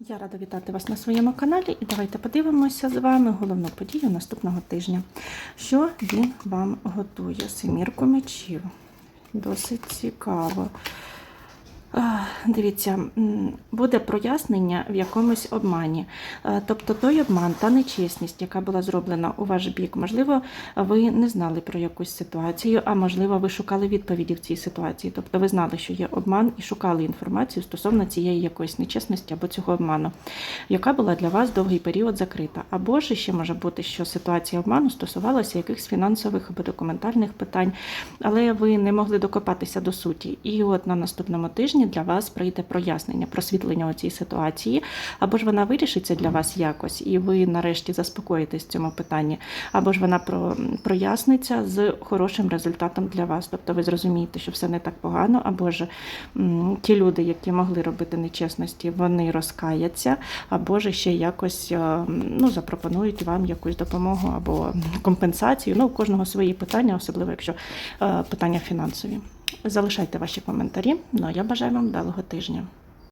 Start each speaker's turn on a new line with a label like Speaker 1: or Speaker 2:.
Speaker 1: Я рада вітати вас на своєму каналі і давайте подивимося з вами головну подію наступного тижня. Що він вам готує? Семірку мечів. Досить цікаво. Дивіться, буде прояснення в якомусь обмані. Тобто той обман та нечесність, яка була зроблена у ваш бік, можливо, ви не знали про якусь ситуацію, а можливо, ви шукали відповіді в цій ситуації. Тобто ви знали, що є обман, і шукали інформацію стосовно цієї якоїсь нечесності або цього обману, яка була для вас довгий період закрита. Або ж ще може бути, що ситуація обману стосувалася якихось фінансових або документальних питань, але ви не могли докопатися до суті. І от на наступному тижні для вас прийде прояснення, просвітлення у цій ситуації, або ж вона вирішиться для вас якось, і ви нарешті заспокоїтесь в цьому питанні, або ж вона про, проясниться з хорошим результатом для вас. Тобто ви зрозумієте, що все не так погано, або ж ті люди, які могли робити нечесності, вони розкаяться, або ж ще якось е, ну, запропонують вам якусь допомогу або компенсацію. Ну, у кожного свої питання, особливо якщо е, питання фінансові. Залишайте ваші коментарі. Ну а я бажаю вам вдалого тижня.